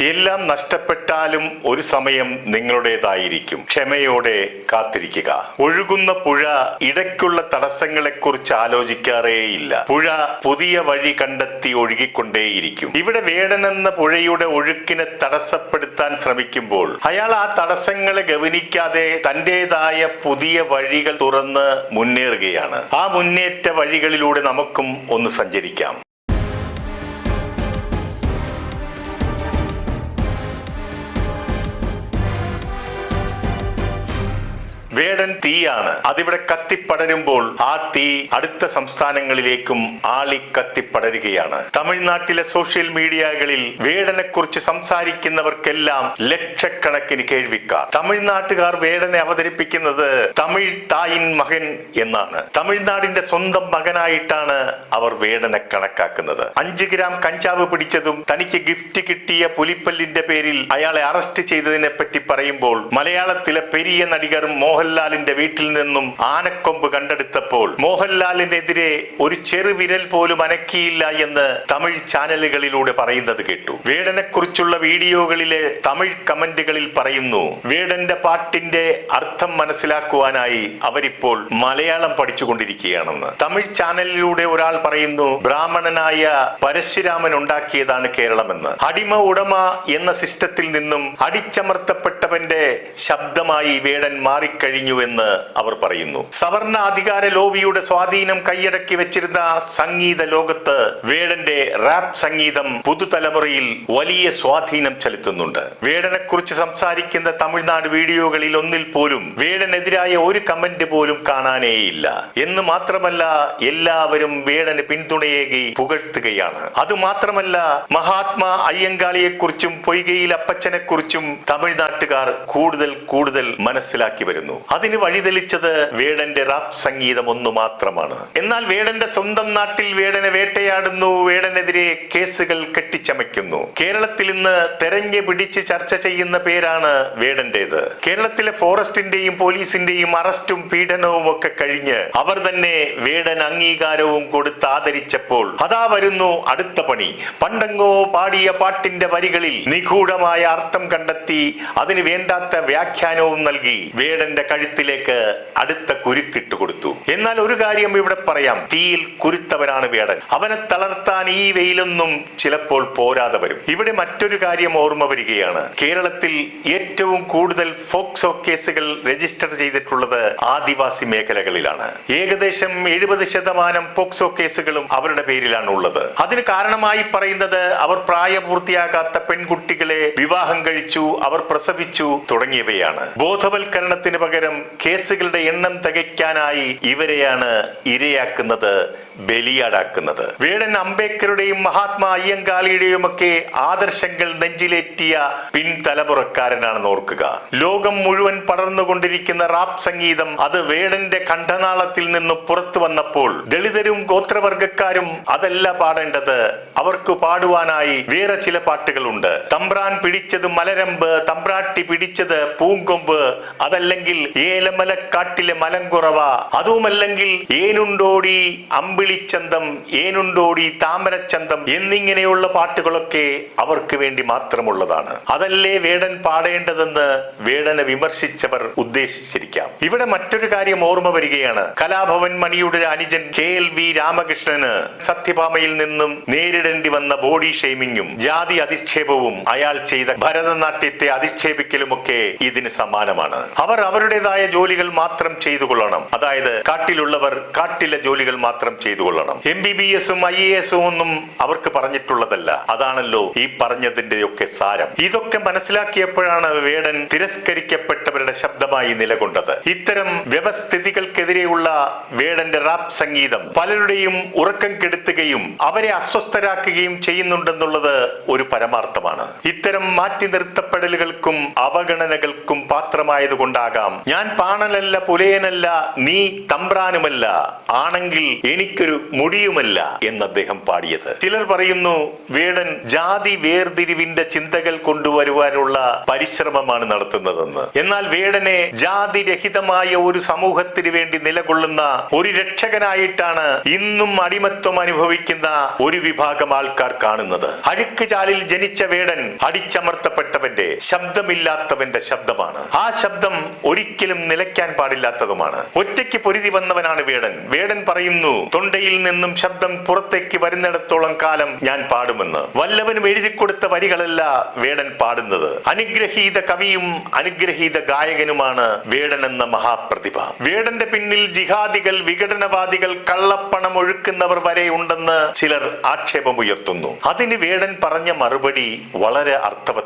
എല്ലാം നഷ്ടപ്പെട്ടാലും ഒരു സമയം നിങ്ങളുടേതായിരിക്കും. ക്ഷമയോടെ കാത്തിരിക്കുക. ഒഴുകുന്ന പുഴ ഇടയ്ക്കുള്ള തടസ്സങ്ങളെക്കുറിച്ച് ആലോചിക്കാറേയില്ല. പുഴ പുതിയ വഴി കണ്ടെത്തി ഒഴുകിക്കൊണ്ടേയിരിക്കും. ഇവിടെ വേടനെന്ന പുഴയുടെ ഒഴുക്കിനെ തടസ്സപ്പെടുത്താൻ ശ്രമിക്കുമ്പോൾ അയാൾ ആ തടസ്സങ്ങളെ ഗവനിക്കാതെ തന്റേതായ പുതിയ വഴികൾ തുറന്ന് മുന്നേറുകയാണ്. ആ മുന്നേറ്റ വഴികളിലൂടെ നമുക്കും ഒന്ന് സഞ്ചരിക്കാം. വേടൻ തീയാണ്. അതിവിടെ കത്തിപ്പടരുമ്പോൾ ആ തീ അടുത്ത സംസ്ഥാനങ്ങളിലേക്കും ആളി കത്തിപ്പടരുകയാണ്. തമിഴ്നാട്ടിലെ സോഷ്യൽ മീഡിയകളിൽ വേടനെ കുറിച്ച് സംസാരിക്കുന്നവർക്കെല്ലാം ലക്ഷക്കണക്കിന് കേൾവിക്കാർ. തമിഴ്നാട്ടുകാർ വേടനെ അവതരിപ്പിക്കുന്നത് തമിഴ് തായിൻ മകൻ എന്നാണ്. തമിഴ്നാടിന്റെ സ്വന്തം മകനായിട്ടാണ് അവർ വേടനെ കണക്കാക്കുന്നത്. അഞ്ച് ഗ്രാം കഞ്ചാവ് പിടിച്ചതും തനിക്ക് ഗിഫ്റ്റ് കിട്ടിയ പുലിപ്പല്ലിന്റെ പേരിൽ അയാളെ അറസ്റ്റ് ചെയ്തതിനെ പറ്റി പറയുമ്പോൾ മലയാളത്തിലെ പെരിയ നടികർ മോഹൻലാലിന്റെ വീട്ടിൽ നിന്നും ആനക്കൊമ്പ് കണ്ടെടുത്തപ്പോൾ മോഹൻലാലിനെതിരെ ഒരു ചെറുവിരൽ പോലും അനക്കിയില്ല എന്ന് തമിഴ് ചാനലുകളിലൂടെ പറയുന്നത് കേട്ടു. വേടനെ കുറിച്ചുള്ള വീഡിയോകളിലെ തമിഴ് കമന്റുകളിൽ പറയുന്നു വേടന്റെ പാട്ടിന്റെ അർത്ഥം മനസ്സിലാക്കുവാനായി അവരിപ്പോൾ മലയാളം പഠിച്ചുകൊണ്ടിരിക്കുകയാണെന്ന്. തമിഴ് ചാനലിലൂടെ ഒരാൾ പറയുന്നു ബ്രാഹ്മണനായ പരശുരാമൻ ഉണ്ടാക്കിയതാണ് കേരളമെന്ന്. അടിമ ഉടമ എന്ന സിസ്റ്റത്തിൽ നിന്നും അടിച്ചമർത്തപ്പെട്ടവന്റെ ശബ്ദമായി വേടൻ മാറിക്കഴിഞ്ഞുവെന്ന് അവർ പറയുന്നു. സവർണ അധികാര ലോബിയുടെ സ്വാധീനം കൈയടക്കി വെച്ചിരുന്ന സംഗീത ലോകത്ത് വേടന്റെ റാപ്പ് സംഗീതം പുതുതലമുറയിൽ വലിയ സ്വാധീനം ചെലുത്തുന്നുണ്ട്. വേടനെ കുറിച്ച് സംസാരിക്കുന്ന തമിഴ്നാട് വീഡിയോകളിൽ ഒന്നിൽ പോലും വേടനെതിരായ ഒരു കമന്റ് പോലും കാണാനേയില്ല. എന്ന് മാത്രമല്ല എല്ലാവരും വേടന് പിന്തുണയേകി പുകഴ്ത്തുകയാണ്. അത് മാത്രമല്ല മഹാത്മാ അയ്യങ്കാളിയെ കുറിച്ചും പൊയ്കയിൽ അപ്പച്ചനെ കുറിച്ചും തമിഴ്നാട്ടുകാർ കൂടുതൽ കൂടുതൽ മനസ്സിലാക്കി വരുന്നു. അതിന് വഴിതെളിച്ചത് വേടന്റെ റാപ്പ് സംഗീതം ഒന്നു മാത്രമാണ്. എന്നാൽ വേടന്റെ സ്വന്തം നാട്ടിൽ വേടനെ വേട്ടയാടുന്നു വേടനെതിരെ കേസുകൾ കെട്ടിച്ചമയ്ക്കുന്നു. കേരളത്തിൽ ഇന്ന് തെരഞ്ഞു പിടിച്ച് ചർച്ച ചെയ്യുന്ന പേരാണ് വേടന്റേത്. കേരളത്തിലെ ഫോറസ്റ്റിന്റെയും പോലീസിന്റെയും അറസ്റ്റും പീഡനവും ഒക്കെ കഴിഞ്ഞ് അവർ തന്നെ വേടൻ അംഗീകാരവും കൊടുത്ത് ആദരിച്ചപ്പോൾ അതാ വരുന്നു അടുത്ത പണി. പണ്ടങ്ങോ പാടിയ പാട്ടിന്റെ വരികളിൽ നിഗൂഢമായ അർത്ഥം കണ്ടെത്തി അതിന് വേണ്ടാത്ത വ്യാഖ്യാനവും നൽകി വേടന്റെ കഴുത്തിലേക്ക് അടുത്ത കുരുക്കിട്ട് കൊടുത്തു. എന്നാൽ ഒരു കാര്യം ഇവിടെ പറയാം. തീയിൽ കുരുത്തവനാണ് വേടൻ. അവനെ തളർത്താൻ ഈ വെയിലൊന്നും ചിലപ്പോൾ പോരാതെ വരും. ഇവിടെ മറ്റൊരു കാര്യം ഓർമ്മ വരികയാണ്. കേരളത്തിൽ ഏറ്റവും കൂടുതൽ ഫോക്സോ കേസുകൾ രജിസ്റ്റർ ചെയ്തിട്ടുള്ളത് ആദിവാസി മേഖലകളിലാണ്. ഏകദേശം എഴുപത് ശതമാനം പോക്സോ കേസുകളും അവരുടെ പേരിലാണ് ഉള്ളത്. അതിന് കാരണമായി പറയുന്നത് അവർ പ്രായപൂർത്തിയാകാത്ത പെൺകുട്ടികളെ വിവാഹം കഴിച്ചു അവർ പ്രസവിച്ചു തുടങ്ങിയവയാണ്. ബോധവൽക്കരണത്തിന് പകരം കേസുകളുടെ എണ്ണം തികയ്ക്കാനായി ഇവരെയാണ് ഇരയാക്കുന്നത്. ബലിയാടാക്കുന്നത്. വേടൻ അംബേദ്കറുടെയും മഹാത്മാ അയ്യങ്കാളിയുടെയും ഒക്കെ ആദർശങ്ങൾ നെഞ്ചിലേറ്റിയ പിൻതലമുറക്കാരനാണെന്ന് ഓർക്കുക. ലോകം മുഴുവൻ പടർന്നുകൊണ്ടിരിക്കുന്ന റാപ്പ് സംഗീതം അത് വേടന്റെ കണ്ഠനാളത്തിൽ നിന്ന് പുറത്തു വന്നപ്പോൾ ദളിതരും ഗോത്രവർഗക്കാരും അതല്ല പാടേണ്ടത്. അവർക്ക് പാടുവാനായി വേറെ ചില പാട്ടുകളുണ്ട്. തമ്പ്രാൻ പിടിച്ചത് മലരമ്പ് തമ്പ്രാട്ടി പിടിച്ചത് പൂങ്കൊമ്പ് അതല്ലെങ്കിൽ ഏലമലക്കാട്ടിലെ മലം കുറവ അതുമല്ലെങ്കിൽ ഏനുണ്ടോടി അമ്പിളിച്ചന്തം ഏനുണ്ടോടി താമരച്ചന്തം എന്നിങ്ങനെയുള്ള പാട്ടുകളൊക്കെ അവർക്ക് വേണ്ടി മാത്രമുള്ളതാണ്. അതല്ലേ വേടൻ പാടേണ്ടതെന്ന് വേടനെ വിമർശിച്ചവർ ഉദ്ദേശിച്ചിരിക്കാം. ഇവിടെ മറ്റൊരു കാര്യം ഓർമ്മ വരികയാണ്. കലാഭവൻ മണിയുടെ അനുജൻ കെ എൽ വി രാമകൃഷ്ണന് സത്യഭാമയിൽ നിന്നും നേരിടേണ്ടി വന്ന ബോഡി ഷെയ്മിങ്ങും ജാതി അധിക്ഷേപവും അയാൾ ചെയ്ത ഭരതനാട്യത്തെ അധിക്ഷേപിക്കലുമൊക്കെ ഇതിന് സമാനമാണ്. അവർ അവരുടേതായ ജോലികൾ മാത്രം ചെയ്തു കൊള്ളണം അതായത് കാട്ടിലുള്ളവർ കാട്ടിലെ ജോലികൾ മാത്രം ചെയ്തു കൊള്ളണം എം ബി ബി എസും ഐ എ എസും ഒന്നും അവർക്ക് പറഞ്ഞിട്ടുള്ളതല്ല. അതാണല്ലോ ഈ പറഞ്ഞതിന്റെ ഒക്കെ സാരം. ഇതൊക്കെ മനസ്സിലാക്കിയപ്പോഴാണ് വേടൻ തിരസ്കരിക്കപ്പെട്ടവരുടെ ശബ്ദമായി നിലകൊണ്ടത്. ഇത്തരം വ്യവസ്ഥിതികൾക്കെതിരെയുള്ള വേടന്റെ റാപ്പ് സംഗീതം പലരുടെയും ഉറക്കം കെടുത്തുകയും അവരെ അസ്വസ്ഥരാക്കുകയും ചെയ്യുന്നുണ്ടെന്നുള്ളത് ഒരു പരമാർത്ഥമാണ്. ഇത്തരം മാറ്റി നിർത്തപ്പെടലുകൾക്കും അവഗണനകൾക്കും പാത്രമായതുകൊണ്ടാകാം. ഞാൻ പാണനല്ല പുലയനല്ല നീ തമ്പ്രാനുമല്ല. ആണെങ്കിൽ എനിക്കൊരു മുടിയുമല്ല എന്ന് അദ്ദേഹം പാടിയത്. ചിലർ പറയുന്നു വേടൻ ജാതി വേർതിരിവിന്റെ ചിന്തകൾ കൊണ്ടുവരുവാനുള്ള പരിശ്രമമാണ് നടത്തുന്നതെന്ന്. എന്നാൽ വേടനെ ജാതിരഹിതമായ ഒരു സമൂഹത്തിന് വേണ്ടി നിലകൊള്ളുന്ന ഒരു രക്ഷകനായിട്ടാണ് ഇന്നും അടിമത്വം അനുഭവിക്കുന്ന ഒരു വിഭാഗം ആൾക്കാർ കാണുന്നത്. അഴുക്ക് ചാലിൽ ജനിച്ച വേടൻ അടിച്ചമർത്തപ്പെട്ടവന്റെ ശബ്ദമില്ലാത്തവന്റെ ശബ്ദമാണ്. ആ ശബ്ദം ഒരിക്കലും നിലയ്ക്കാൻ പാടില്ലാത്തതുമാണ്. ഒറ്റയ്ക്ക് പൊരുതി വന്നവനാണ് വേടൻ. വേടൻ പറയുന്നു തൊണ്ടയിൽ നിന്നും ശബ്ദം പുറത്തേക്ക് വരുന്നിടത്തോളം കാലം ഞാൻ പാടുമെന്ന്. വല്ലവനും എഴുതി കൊടുത്ത വരികളല്ല വേടൻ പാടുന്നത്. അനുഗ്രഹീത കവിയും അനുഗ്രഹീത ഗായകനുമാണ് വേടൻ എന്ന മഹാപ്രതിഭ. വേടന്റെ പിന്നിൽ ജിഹാദികൾ വിഘടനവാദികൾ കള്ളപ്പണം ഒഴുക്കുന്നവർ വരെ ഉണ്ടെന്ന് ചിലർ ആക്ഷേപമുയർത്തുന്നു. അതിന് വേടൻ പറഞ്ഞ മറുപടി വളരെ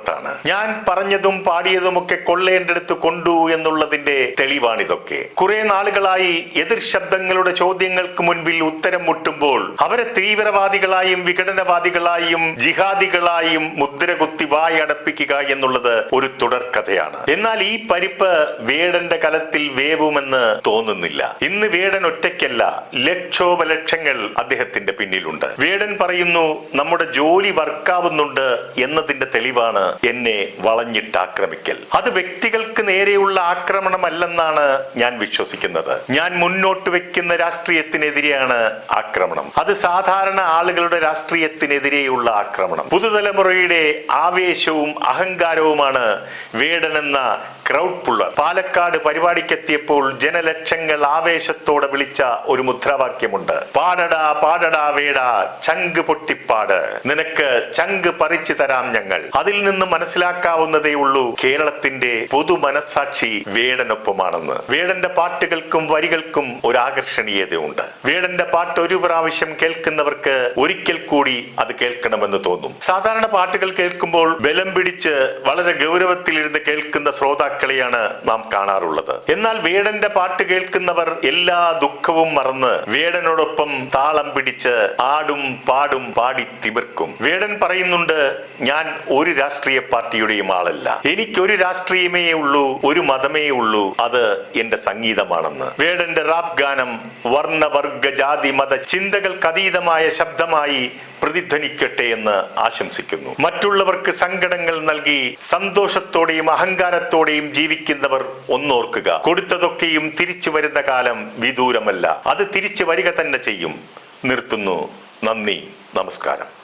അർത്ഥവത്താണ് ഞാൻ പറഞ്ഞതും പാടിയതുമൊക്കെ കൊള്ളേണ്ടടുത്ത് കൊണ്ടു എന്നുള്ളതിന്റെ തെളിവാണിതൊക്കെ. കുറെ നാളുകളായി എതിർ ശബ്ദങ്ങളുടെ ചോദ്യങ്ങൾക്ക് മുൻപിൽ ഉത്തരം മുട്ടുമ്പോൾ അവരെ തീവ്രവാദികളായും വിഘടനവാദികളായും ജിഹാദികളായും മുദ്രകുത്തി വായടപ്പിക്കുക എന്നുള്ളത് ഒരു തുടർക്കഥയാണ്. എന്നാൽ ഈ പരിപ്പ് വേടന്റെ കലത്തിൽ വേവുമെന്ന് തോന്നുന്നില്ല. ഇന്ന് വേടൻ ഒറ്റയ്ക്കല്ല ലക്ഷോപലക്ഷങ്ങൾ അദ്ദേഹത്തിന്റെ പിന്നിലുണ്ട്. വേടൻ പറയുന്നു നമ്മുടെ ജോലി വർക്കാവുന്നുണ്ട് എന്നതിന്റെ തെളിവാണ് എന്നെ വളഞ്ഞിട്ട് ആക്രമിക്കൽ. അത് വ്യക്തികൾക്ക് നേരെയുള്ള ആക്രമണമല്ലെന്നാണ് ഞാൻ വിശ്വസിക്കുന്നത്. ഞാൻ മുന്നോട്ട് വെക്കുന്ന രാഷ്ട്രീയത്തിനെതിരെയാണ് ആക്രമണം. അത് സാധാരണ ആളുകളുടെ രാഷ്ട്രീയത്തിനെതിരെയുള്ള ആക്രമണം. പുതുതലമുറയുടെ ആവേശവും അഹങ്കാരവുമാണ് വേടനെന്ന ക്രൗഡ് പുള്ളർ പാലക്കാട് പരിപാടിക്കെത്തിയപ്പോൾ ജനലക്ഷങ്ങൾ ആവേശത്തോടെ വിളിച്ച ഒരു മുദ്രാവാക്യമുണ്ട്. പാടടാ പാടടാ വേട ചങ്ക് പൊട്ടിപ്പാട്. നിനക്ക് ചങ്ക് പറിച്ചു തരാം ഞങ്ങൾ. അതിൽ നിന്ന് മനസ്സിലാക്കാവുന്നതേ ഉള്ളൂ കേരളത്തിന്റെ പൊതു മനസാക്ഷി വേടനൊപ്പമാണെന്ന്. വേടന്റെ പാട്ടുകൾക്കും വരികൾക്കും ഒരു ആകർഷണീയതയുണ്ട് വേടന്റെ പാട്ട് ഒരു പ്രാവശ്യം കേൾക്കുന്നവർക്ക് ഒരിക്കൽ കൂടി അത് കേൾക്കണമെന്ന് തോന്നും. സാധാരണ പാട്ടുകൾ കേൾക്കുമ്പോൾ ബലം പിടിച്ച് വളരെ ഗൗരവത്തിലിരുന്ന് കേൾക്കുന്ന ശ്രോതാക്കളെയാണ് നാം കാണാറുള്ളത്. എന്നാൽ വേടന്റെ പാട്ട് കേൾക്കുന്നവർ എല്ലാ ദുഃഖവും മറന്ന് വേടനോടൊപ്പം താളം പിടിച്ച് ആടും പാടും പാടി തിമിർക്കും. വേടൻ പറയുന്നുണ്ട് ഞാൻ ഒരു രാഷ്ട്രീയ പാർട്ടിയുടെയും ആളല്ല. എനിക്കൊരു രാഷ്ട്രീയമേ ഉള്ളൂ ഒരു മതമേ ഉള്ളൂ അത് എന്റെ സംഗീതമാണെന്ന്. വേടന്റെ റാപ് ഗാനം വർണവർഗ ജാതി മത ചിന്തകൾക്കതീതമായ ശബ്ദമായി പ്രതിധ്വനിക്കട്ടെ എന്ന് ആശംസിക്കുന്നു. മറ്റുള്ളവർക്ക് സങ്കടങ്ങൾ നൽകി സന്തോഷത്തോടെയും അഹങ്കാരത്തോടെയും ജീവിക്കുന്നവർ ഒന്നോർക്കുക. കൊടുത്തതൊക്കെയും തിരിച്ചു വരുന്ന കാലം വിദൂരമല്ല. അത് തിരിച്ചു വരിക തന്നെ ചെയ്യും. നിർത്തുന്നു. നന്ദി. നമസ്കാരം.